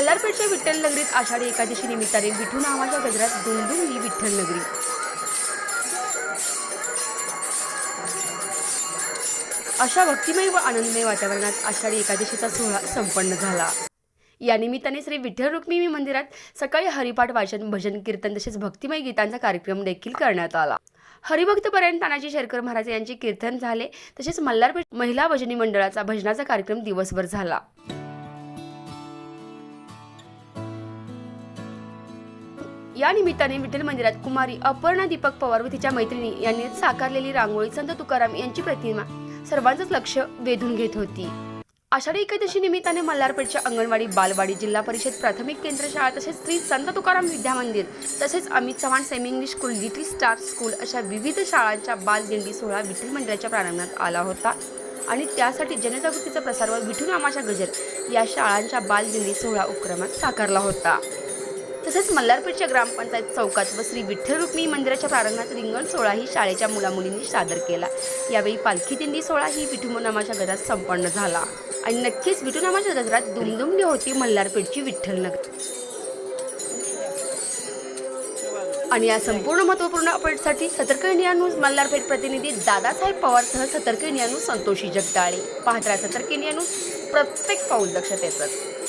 मल्हारपेठच्या विठ्ठल नगरीत आषाढी एकादशी निमित्ताने विठू नावाच्या गजरात दुमदुमली विठ्ठल नगरी. अशा भक्तिमय व आनंदमय वातावरणात आषाढी एकादशीचा सोहळा संपन्न झाला. या निमित्ताने श्री विठ्ठल रुक्मिणी मंदिरात सकाळी हरिपाठ वाचन भजन कीर्तन तसेच भक्तिमय गीतांचा कार्यक्रम देखील करण्यात आला. हरिभक्तपर्यंत तानाजी शेरकर महाराज यांचे कीर्तन झाले तसेच मल्हारपेठ महिला भजनी मंडळाचा भजनाचा कार्यक्रम दिवसभर झाला. या निमित्ताने विठ्ठल मंदिरात कुमारी अपर्णा दीपक पवार व तिच्या मैत्रिणी यांनी साकारलेली रांगोळी संत तुकाराम यांची प्रतिमा सर्वांचंच लक्ष वेधून घेत होती. आषाढी एकादशी निमित्ताने मल्हारपेठच्या अंगणवाडी बालवाडी जिल्हा परिषद प्राथमिक केंद्र शाळा तसेच श्री संत तुकाराम विद्या मंदिर तसेच Amit Chavan semi English school little star school अशा विविध शाळांच्या बालदिंडी सोहळा विठ्ठल मंदिराच्या प्रारंभात आला होता. आणि त्यासाठी जनजागृतीचा प्रसार व विठू नामाच्या गजर या शाळांच्या बालदिंडी सोहळा उपक्रमात साकारला होता. तसेच मल्हारपेठच्या ग्रामपंचायत चौकात व श्री विठ्ठल रुक्मिणी मंदिराच्या प्रारंभात रिंगण सोहळा ही शाळेच्या मुलामुलींनी सादर केला. यावेळी पालखी दिंडी सोहळा ही विठुमनामाच्या गजरात संपन्न झाला. आणि नक्कीच विठुनामाच्या गजरात दुमदुमली होती मल्हारपेठची विठ्ठल नगर आणि या संपूर्ण महत्त्वपूर्ण अपडेटसाठी सतर्क इंडिया न्यूज मल्हारपेठ प्रतिनिधी दादासाहेब पवारसह सतर्क इंडिया न्यूज संतोषी जगदाळे. पाहत्रा सतर्क इंडिया न्यूज प्रत्येक पाऊल दक्षतेचं